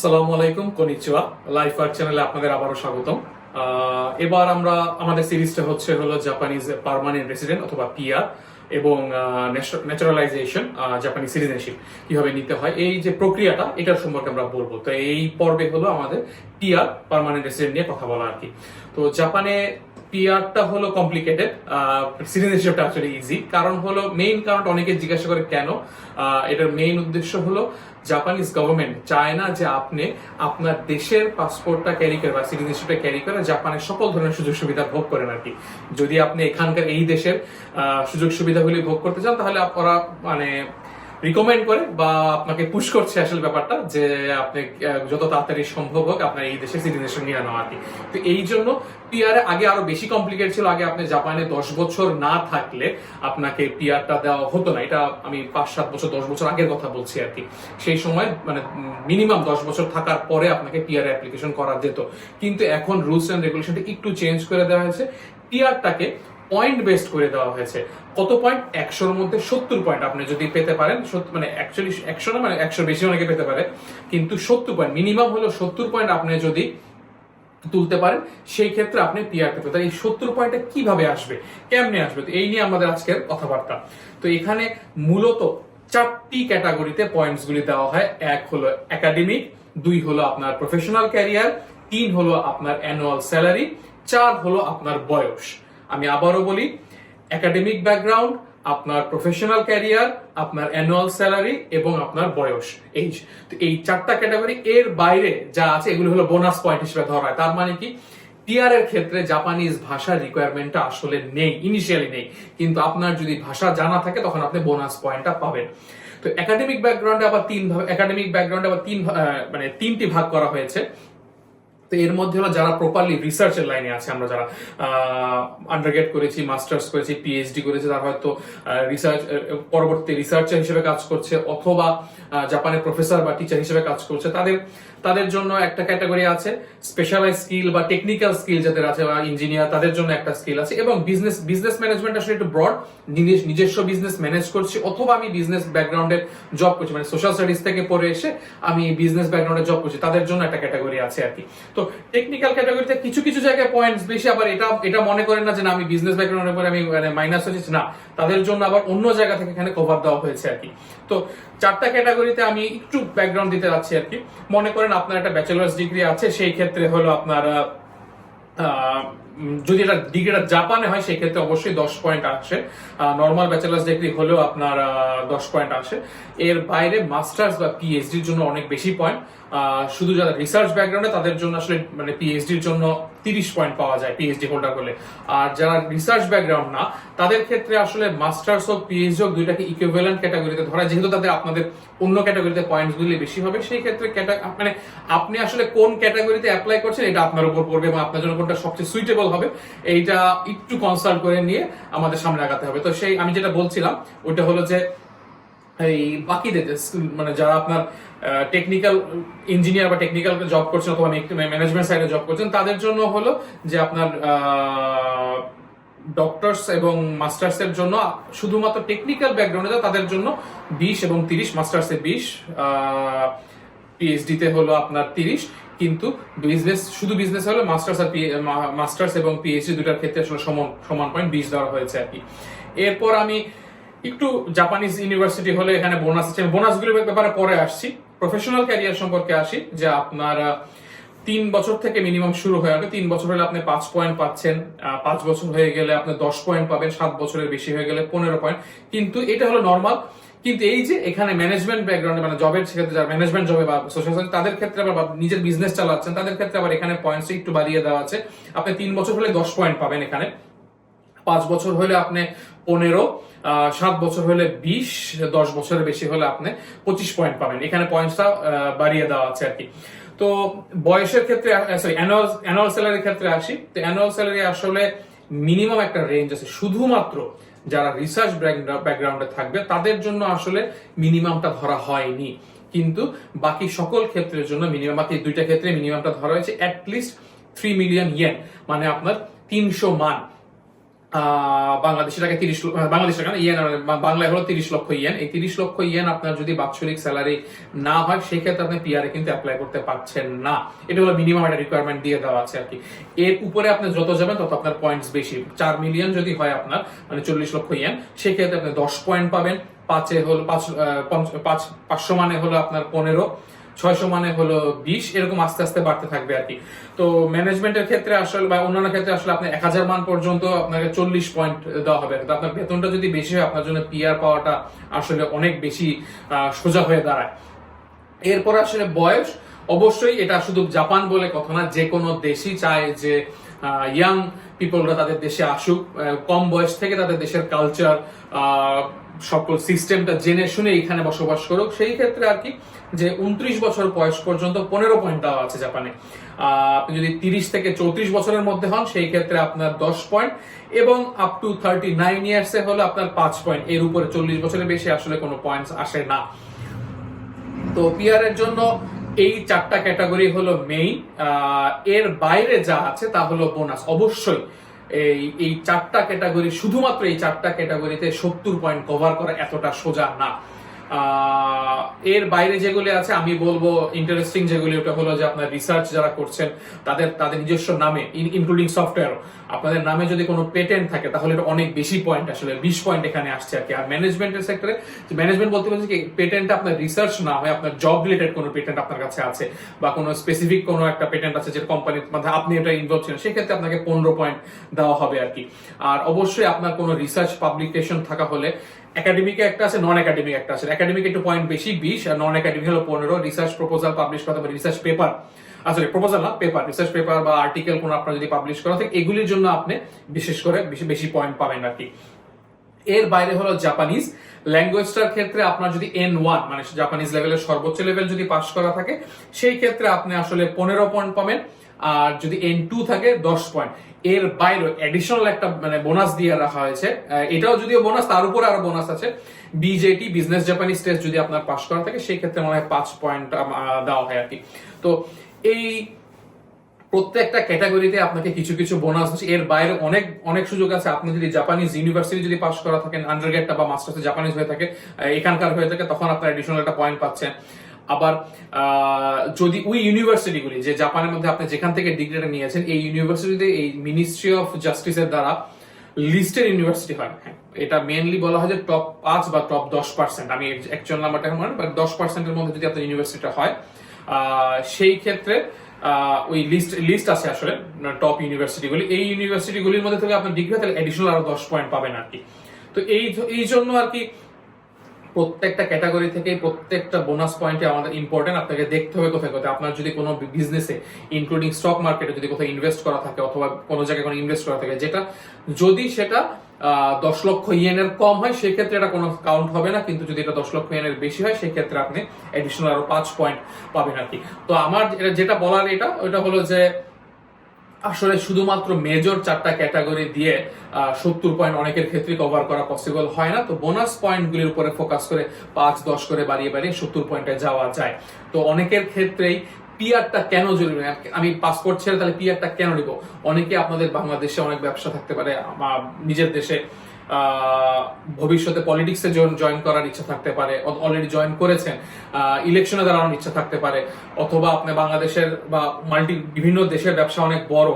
আসসালামু আলাইকুম konnichiwa life আর চ্যানেলে আপনাদের আবারও স্বাগতম। এবার আমরা, আমাদের সিরিজটা হচ্ছে হলো জাপানিজ পারমানেন্ট রেসিডেন্ট অথবা পিআর এবং ন্যাচারালাইজেশন জাপানি সিটিজেনশিপ কীভাবে নিতে হয়, এই যে প্রক্রিয়াটা, এটার সম্পর্কে আমরা বলব। তো এই পর্বে হলো আমাদের পিআর পারমানেন্ট রেসিডেন্ট নিয়ে কথা বলা আর কি। তো জাপানে পিআরটা হলো কমপ্লিকেটেড সিটিজেনশিপটা অ্যাকচুয়ালি ইজি কারণ হলো মেইন কারণ অনেকে জিজ্ঞাসা করে কেন? এটার মেইন উদ্দেশ্য হলো জাপানিজ গভর্নমেন্ট চায় না যে আপনি আপনার দেশের পাসপোর্টটা ক্যারি করে বা সিটিজেনশিপটা ক্যারি করে জাপানের সকল ধরনের সুযোগ সুবিধা ভোগ করেন আর কি। যদি আপনি এখানকার এই দেশের সুযোগ সুবিধাগুলি ভোগ করতে চান, তাহলে ওরা মানে রিকমেন্ড করে বা আপনাকে পুশ করছে আসলে ব্যাপারটা যে আপনি যত তাড়াতাড়ি সম্ভব হোক আপনার এই দেশে সিটিজেনশিপ নিয়ে নেওয়া আর কি। তো এই জন্য পিআর আগে আরও বেশি কমপ্লিকেট ছিল। আগে আপনি জাপানে দশ বছর না থাকলে আপনাকে পিআরটা দেওয়া হতো না। এটা আমি পাঁচ, সাত বছর, দশ বছর আগের কথা বলছি আর কি। সেই সময় মানে মিনিমাম দশ বছর থাকার পরে আপনাকে পিআর অ্যাপ্লিকেশন করা যেত। কিন্তু এখন রুলস অ্যান্ড রেগুলেশনটা একটু চেঞ্জ করে দেওয়া হয়েছে। পিআরটাকে পয়েন্ট বেসড করে দেওয়া হয়েছে। কত পয়েন্ট একশোর মধ্যে সত্তর পয়েন্ট আপনি যদি পেতে পারেন মানে অ্যাকচুয়ালি একশো না মানে একশো বেশি অনেকে পেতে পারে, কিন্তু সত্তর পয়েন্ট মিনিমাম হলো সত্তর পয়েন্ট আপনি যদি তুলতে পারেন, সেই ক্ষেত্রে আপনি পিআর পেতে পারেন। এই সত্তর পয়েন্টটা কীভাবে আসবে? কেমনে আসবে? তো এই নিয়ে আমাদের আজকের কথাবার্তা। তো এখানে মূলত চারটি ক্যাটাগরিতে পয়েন্টস গুলি দেওয়া হয়। এক হলো একাডেমিক দুই হলো আপনার প্রফেশনাল ক্যারিয়ার তিন হলো আপনার অ্যানুয়াল স্যালারি চার হলো আপনার বয়স। আমি আবারও বলি একাডেমিক ব্যাকগ্রাউন্ড আপনার প্রফেশনাল ক্যারিয়ার আপনার অ্যানুয়াল স্যালারি এবং আপনার বয়স এইজ তো এই চারটা ক্যাটাগরি এর বাইরে যা আছে, এগুলো হলো বোনাস পয়েন্ট হিসেবে ধরা হয়। তার মানে কি? টিআর এর ক্ষেত্রে জাপানিজ ভাষার রিকোয়ারমেন্টটা আসলে নেই ইনিশিয়ালি নেই। কিন্তু আপনার যদি ভাষা জানা থাকে, তখন আপনি বোনাস পয়েন্টটা পাবেন। তো একাডেমিক ব্যাকগ্রাউন্ডে আবার তিন একাডেমিক ব্যাকগ্রাউন্ডে আবার তিন মানে তিনটি ভাগ করা হয়েছে। তো এর মধ্যে হলো যারা প্রপারলি রিসার্চের লাইনে আছে আমরা যারা আন্ডারগ্রেড করেছি মাস্টার্স করেছি পিএইচডি করেছি তারা হয়তো রিসার্চ পরবর্তী রিসার্চার হিসেবে কাজ করছে অথবা আহ, জাপানের প্রফেসর বা টিচার হিসেবে কাজ করছে তাদের তাদের জন্য একটা ক্যাটাগরি আছে স্পেশালাইজ স্কিল বা টেকনিক্যাল স্কিল যাদের আছে বা ইঞ্জিনিয়ার তাদের জন্য একটা স্কিল আছে এবং বিজনেস বিজনেস ম্যানেজমেন্ট আসলে একটু ব্রড নিজস্ব বিজনেস ম্যানেজ করছি অথবা আমি বিজনেস ব্যাকগ্রাউন্ডের জব করছি মানে সোশ্যাল স্টাডিজ থেকে পড়ে এসে আমি বিজনেস ব্যাকগ্রাউন্ডে জব করছি তাদের জন্য একটা ক্যাটাগরি আছে আর কি। তো টেকনিক্যাল ক্যাটাগরিতে কিছু কিছু জায়গায় পয়েন্টস বেশি, আবার এটা এটা মনে করেন না যে না, আমি বিজনেস ব্যাকগ্রাউন্ডের পরে আমি মানে মাইনাস হয়েছি, না। তাদের জন্য আবার অন্য জায়গা থেকে এখানে কভার দেওয়া হয়েছে আর কি। তো চারটা ক্যাটাগরিতে আমি একটু ব্যাকগ্রাউন্ড দিতে যাচ্ছি আর কি। মনে করেন আপনার একটা ব্যাচেলার্স ডিগ্রি আছে, সেই ক্ষেত্রে হলো আপনার যদি এটা ডিগ্রিটা জাপানে হয় সেই ক্ষেত্রে অবশ্যই দশ পয়েন্ট আসে। নর্মাল ব্যাচেলার্স ডিগ্রি হলেও আপনার দশ পয়েন্ট আসে। এর বাইরে মাস্টার্স বা পিএইচডির জন্য অনেক বেশি পয়েন্ট শুধু যারা রিসার্চ ব্যাকগ্রাউন্ডে তাদের জন্য আসলে মানে পিএইচডির জন্য তিরিশ পয়েন্ট পাওয়া যায় পিএইচডি হোল্ডার হলে। আর যারা রিসার্চ ব্যাকগ্রাউন্ড না, তাদের ক্ষেত্রে আসলে মাস্টার্স হোক পিএইচডি হোক, দুইটাকে ইকুইভ্যালেন্ট ক্যাটাগরিতে ধরা, যেহেতু তাদের আপনাদের অন্য ক্যাটাগরিতে পয়েন্টস গুলি বেশি হবে, সেই ক্ষেত্রে মানে আপনি আসলে কোন ক্যাটাগরিতে অ্যাপ্লাই করছেন, এটা আপনার উপর পড়বে এবং আপনার জন্য কোনটা সবচেয়ে সুইটেবল হবে। এইটা একটু কনসাল্ট করে নিয়ে আমাদের সামনে আগাতে হবে। তো সেই আমি যেটা বলছিলাম, ওইটা হলো যে এই বাকিদের মানে যারা আপনার টেকনিক্যাল ইঞ্জিনিয়ার বা টেকনিক্যাল জব করছেন অথবা ম্যানেজমেন্ট সাইডে জব করছেন, তাদের জন্য হলো যে আপনার ডক্টরস এবং মাস্টার্স এর জন্য শুধুমাত্র টেকনিক্যাল ব্যাকগ্রাউন্ডে তাদের জন্য বিশ এবং তিরিশ মাস্টার্সে বিশ পিএইচডি তে হলো আপনার তিরিশ কিন্তু বিজনেস শুধু বিজনেস হলে মাস্টার্স আর মাস্টার্স এবং পিএইচডি দুটার ক্ষেত্রে আসলে সমান সমান পয়েন্ট বিশ দেওয়া হয়েছে আর কি। এরপর আমি একটু জাপানিজ ইউনিভার্সিটি হলে এখানে বোনাস আছে। বোনাসগুলোর ব্যাপারে পরে আসছি। প্রফেশনাল ক্যারিয়ার সম্পর্কে আসি, যে আপনার তিন বছর থেকে মিনিমাম শুরু হয়ে যাবে তিন বছর হলে আপনি পাঁচ পয়েন্ট পাচ্ছেন। পাঁচ বছর হয়ে গেলে আপনি দশ পয়েন্ট পাবেন। সাত বছরের বেশি হয়ে গেলে পনেরো পয়েন্ট কিন্তু এটা হলো নর্মাল কিন্তু এই যে এখানে ম্যানেজমেন্ট ব্যাকগ্রাউন্ডে মানে জবের ক্ষেত্রে যারা ম্যানেজমেন্ট জবে বা সোশ্যাল সার্ভিস তাদের ক্ষেত্রে আবার নিজের বিজনেস চালাচ্ছেন, তাদের ক্ষেত্রে আবার এখানে পয়েন্টস একটু বাড়িয়ে দেওয়া আছে। আপনি তিন বছর হলে দশ পয়েন্ট পাবেন এখানে। পাঁচ বছর হলে আপনি পনেরো সাত বছর হলে বিশ, দশ বছরের বেশি হলে আপনি পঁচিশ পয়েন্ট পাবেন। এখানে পয়েন্টসটা বাড়িয়ে দেওয়া আছে আর কি। তো বয়সের ক্ষেত্রে সরি অ্যানুয়াল অ্যানুয়াল স্যালারির ক্ষেত্রে আসি। তো অ্যানুয়াল স্যালারি আসলে মিনিমাম একটা রেঞ্জ আছে। শুধুমাত্র যারা রিসার্চ ব্যাকগ্রাউন্ডে থাকবে, তাদের জন্য আসলে মিনিমামটা ধরা হয়নি। কিন্তু বাকি সকল ক্ষেত্রের জন্য মিনিমাম বাকি দুইটা ক্ষেত্রে মিনিমামটা ধরা হয়েছে অ্যাটলিস্ট থ্রি মিলিয়ন ইয়েন মানে আপনার তিনশো মান। বাংলাদেশি টাকা তিরিশ বাংলাদেশ টাকা ইয়েন বাংলায় হলো তিরিশ লক্ষ ইয়েন। এই তিরিশ লক্ষ ইয়েন আপনার যদি বাৎসরিক স্যালারি না হয় সেই ক্ষেত্রে আপনি পিআর কিন্তু অ্যাপ্লাই করতে পারছেন না। এটা হলো মিনিমাম একটা রিকোয়ারমেন্ট দিয়ে দেওয়া আছে আর কি। এর উপরে আপনি যত যাবেন, তত আপনার পয়েন্টস বেশি। চার মিলিয়ন যদি হয় আপনার মানে চল্লিশ লক্ষ ইয়েন সেই ক্ষেত্রে আপনি দশ পয়েন্ট পাবেন। পাঁচে হলো পাঁচ পাঁচশো মানে হলো আপনার পনেরো। ছয়শো মানে হলো বিশ, এরকম আস্তে আস্তে বাড়তে থাকবে আর কি। তো ম্যানেজমেন্টের ক্ষেত্রে আসলে বা অন্যান্য ক্ষেত্রে আসলে আপনি এক হাজার মান পর্যন্ত আপনাকে চল্লিশ পয়েন্ট দেওয়া হবে। আপনার বেতনটা যদি বেশি হয়, আপনার জন্য পিআর পাওয়াটা আসলে অনেক বেশি সোজা হয়ে দাঁড়ায়। এরপর আসলে বয়স, অবশ্যই এটা শুধু জাপান বলে কথা না, যে কোনো দেশই চায় যে ইয়াং পিপলরা তাদের দেশে আসুক। কম বয়স থেকে তাদের দেশের কালচার সকল সিস্টেমটা জেনে শুনে এখানে বসবাস করুক। সেই ক্ষেত্রে আর কি যে উনত্রিশ বছর বয়স পর্যন্ত পনেরো পয়েন্ট দেওয়া আছে জাপানে। আপনি যদি তিরিশ থেকে চৌত্রিশ বছরের মধ্যে হন, সেই ক্ষেত্রে আপনার দশ পয়েন্ট এবং up to thirty nine years হলো আপনার পাঁচ পয়েন্ট এর উপরে চল্লিশ বছরের বেশি আসলে কোনো পয়েন্টস আসে না। তো পিআর এর জন্য এই চারটা ক্যাটাগরি হলো মেইন এর বাইরে যা আছে তা হলো বোনাস অবশ্যই এই এই চারটা ক্যাটাগরি শুধুমাত্র এই চারটা ক্যাটাগরিতে সত্তর পয়েন্ট কভার করা এতটা সোজা না। এর বাইরে যেগুলি আছে, আমি বলব ইন্টারেস্টিং যেগুলি, ওটা হলো যে আপনার রিসার্চ যারা করছেন, তাদের তাদের নিজস্ব নামে ইনক্লুডিং সফটওয়্যার আপনাদের নামে যদি কোনো পেটেন্ট থাকে, তাহলে এটা অনেক বেশি পয়েন্ট আসলে বিশ পয়েন্ট এখানে আসছে আর কি। আর ম্যানেজমেন্টের সেক্টরে ম্যানেজমেন্ট বলতে বলছে কি পেটেন্ট আপনার রিসার্চ না হয়, আপনার জব রিলেটেড কোনো পেটেন্ট আপনার কাছে আছে, বা কোনো স্পেসিফিক কোনো একটা পেটেন্ট আছে যে কোম্পানির মধ্যে আপনি এটা ইনভলভ ছিলেন, সেক্ষেত্রে আপনাকে পনেরো পয়েন্ট দেওয়া হবে আর কি। আর অবশ্যই আপনার কোনো রিসার্চ পাবলিকেশন থাকা হলে একাডেমিকে একটা আছে নন একাডেমিক একটা আছে। একাডেমিক একটু পয়েন্ট বেশি, বিশ, আর নন একাডেমিক হলো পনেরো। রিসার্চ প্রপোজাল পাবলিশ করতে হবে রিসার্চ পেপার আসলে প্রপোজাল না পেপার রিসার্চ পেপার বা আর্টিকেল কোনো আপনার যদি পাবলিশ করা থাকে এগুলির জন্য আপনি বিশেষ করে বেশি বেশি পয়েন্ট পাবেন আর কি। এর বাইরে হলো জাপানিজ ল্যাঙ্গুয়েজটার ক্ষেত্রে আপনার যদি এন ওয়ান মানে জাপানিজ লেভেলের সর্বোচ্চ লেভেল যদি পাস করা থাকে, সেই ক্ষেত্রে আপনি আসলে পনেরো পয়েন্ট পাবেন। আর যদি এন টু থাকে, দশ পয়েন্ট এর বাইরে এডিশনাল একটা মানে বোনাস দিয়ে রাখা হয়েছে। এটাও যদিও বোনাস তার উপরে আরও বোনাস আছে। বিজেটি বিজনেস জাপানিজ টেস্ট যদি আপনার পাস করা থাকে, সেই ক্ষেত্রে মনে হয় পাঁচ পয়েন্ট দেওয়া হয় আর কি। তো এই প্রত্যেকটা ক্যাটাগরিতে আপনাকে কিছু কিছু বোনাস আছে এর বাইরে অনেক অনেক সুযোগ আছে। আপনি যদি জাপানিজ ইউনিভার্সিটি যদি পাস করা থাকেন আন্ডারগ্রেডটা বা মাস্টার্সে জাপানিজ হয়ে থাকে এখানকার হয়ে থাকে, তখন আপনার এডিশনাল একটা পয়েন্ট পাচ্ছেন। আবার যদি ওই ইউনিভার্সিটিগুলি যে জাপানের মধ্যে আপনি যেখান থেকে ডিগ্রিটা নিয়েছেন এই ইউনিভার্সিটিতে এই মিনিস্ট্রি অফ জাস্টিসের দ্বারা লিস্টেড ইউনিভার্সিটি হয়। হ্যাঁ, এটা মেনলি বলা হয় যে টপ পাঁচ বা টপ দশ পার্সেন্ট আমি অ্যাকচুয়াল নাম্বারটা এখন মনে বাট দশ পার্সেন্টের মধ্যে যদি আপনার ইউনিভার্সিটিটা হয় সেই ক্ষেত্রে ওই লিস্ট লিস্ট আছে আসলে টপ ইউনিভার্সিটিগুলি এই ইউনিভার্সিটিগুলির মধ্যে থেকে আপনার ডিগ্রি তাহলে এডিশনাল আরও দশ পয়েন্ট পাবেন আর কি। তো এই এই জন্য আর কি প্রত্যেকটা ক্যাটাগরি থেকে প্রত্যেকটা বোনাস পয়েন্টে আমাদের ইম্পর্টেন্ট আপনাকে দেখতে হবে কোথায় কোথায়। আপনার যদি কোনো বিজনেসে ইনক্লুডিং স্টক মার্কেটে যদি কোথাও ইনভেস্ট করা থাকে অথবা কোনো জায়গায় কোনো ইনভেস্ট করা থাকে, যেটা যদি সেটা দশ লক্ষ ইয়েনের কম হয়, সেক্ষেত্রে এটা কোনো কাউন্ট হবে না, কিন্তু যদি এটা দশ লক্ষ ইয়েনের বেশি হয়, সেক্ষেত্রে আপনি এডিশনাল আরও পাঁচ পয়েন্ট পাবেন আর কি তো আমার যেটা বলার এটা, ওটা হলো যে আসলে শুধুমাত্র মেজর চারটা ক্যাটাগরি দিয়ে সত্তর পয়েন্ট অনেকের ক্ষেত্রে কভার করা পসিবল হয় না। তো বোনাস পয়েন্টগুলির উপরে ফোকাস করে পাঁচ, দশ করে বাড়িয়ে বাড়িয়ে সত্তর পয়েন্টে যাওয়া যায়। তো অনেকের ক্ষেত্রেই পিয়ারটা কেন জরুরি? আমি পাসপোর্ট ছেড়ে তাহলে পিয়ারটা কেন নিব? অনেকে আপনাদের বাংলাদেশে অনেক ব্যবসা থাকতে পারে নিজের দেশে ভবিষ্যতে পলিটিক্সে জয়েন করার ইচ্ছা থাকতে পারে অলরেডি জয়েন করেছেন ইলেকশনে দাঁড়ানোর ইচ্ছা থাকতে পারে, অথবা আপনি বাংলাদেশের বা মাল্টি বিভিন্ন দেশের ব্যবসা অনেক বড়।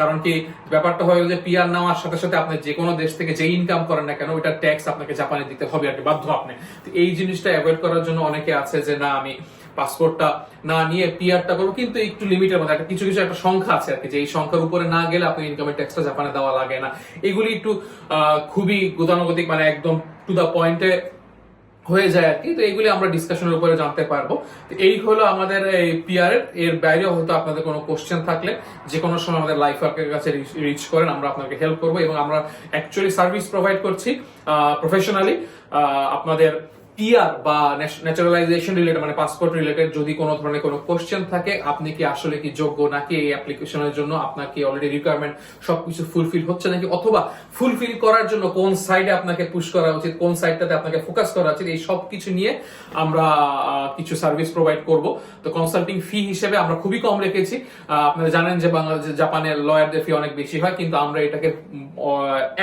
কারণ কি, ব্যাপারটা হয়ে যে পিআর নেওয়ার সাথে সাথে আপনি যে কোনো দেশ থেকে যে ইনকাম করেন না কেন ওইটা ট্যাক্স আপনাকে জাপানে দিতে হবে আর কি, বাধ্য আপনি। এই জিনিসটা অ্যাভয়েড করার জন্য অনেকে আছে যে, না, আমি পাসপোর্টটা না নিয়ে পিআরটা করব, কিন্তু একটু লিমিটের মধ্যে একটা, কিছু কিছু একটা সংখ্যা আছে আর কি, যে এই সংখ্যার উপরে না গেলে আপনি ইনকামের ট্যাক্সটা জাপানে দেওয়া লাগে না। এগুলি একটু খুবই গতানুগতিক মানে একদম টু দা পয়েন্টে হয়ে যায় আর কি। তো এইগুলি আমরা ডিসকাশনের উপরে জানতে পারব। তো এই হলো আমাদের এই পিআর এর। বাইরেও হয়তো আপনাদের কোনো কোশ্চেন থাকলে যে কোনো সময় আমাদের লাইফ ওয়ার্কের কাছে রিচ করেন, আমরা আপনাকে হেল্প করব এবং আমরা অ্যাকচুয়ালি সার্ভিস প্রোভাইড করছি প্রফেশনালি আপনাদের পিআর বা ন্যাচারালাইজেশন রিলেটেড মানে পাসপোর্ট রিলেটেড যদি কোনো ধরনের কোনো কোশ্চেন থাকে, আপনি কি আসলে কি যোগ্য নাকি এই অ্যাপ্লিকেশনের জন্য আপনার কি অলরেডি রিকোয়ারমেন্ট সবকিছু ফুলফিল হচ্ছে নাকি? অথবা ফুলফিল করার জন্য কোন সাইডে আপনাকে পুশ করা উচিত, কোন সাইডটাতে আপনাকে ফোকাস করা উচিত, এই সব কিছু নিয়ে আমরা কিছু সার্ভিস প্রোভাইড করব। তো কনসাল্টিং ফি হিসেবে আমরা খুবই কম রেখেছি। আপনারা জানেন যে বাংলাদেশ জাপানের লয়ারদের ফি অনেক বেশি হয়, কিন্তু আমরা এটাকে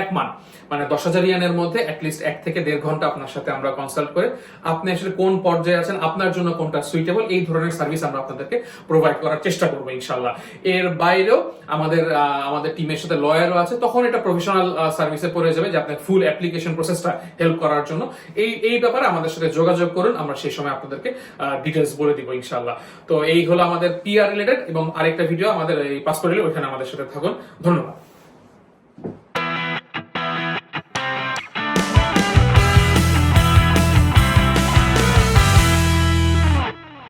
এক মান মানে দশ হাজার ইয়ানের মধ্যে অ্যাটলিস্ট এক থেকে দেড় ঘণ্টা আপনার সাথে আমরা কনসাল্ট করে আপনি আসলে কোন পর্যায়ে আছেন, আপনার জন্য কোনটা সুইটেবল এই ধরনের সার্ভিস আমরা আপনাদেরকে প্রোভাইড করার চেষ্টা করব ইনশাল্লাহ এর বাইরেও আমাদের আমাদের টিমের সাথে লয়ারও আছে, তখন এটা প্রফেশনাল সার্ভিসে পড়ে যাবে যে আপনার ফুল অ্যাপ্লিকেশন প্রসেসটা হেল্প করার জন্য। এই এই ব্যাপারে আমাদের সাথে যোগাযোগ করুন, আমরা সেই সময় আপনাদেরকে ডিটেলস বলে দিব ইনশাল্লাহ তো এই হলো আমাদের পিআর রিলেটেড এবং আরেকটা ভিডিও আমাদের এই পাসপোর্ট ওইখানে আমাদের সাথে থাকুন। ধন্যবাদ।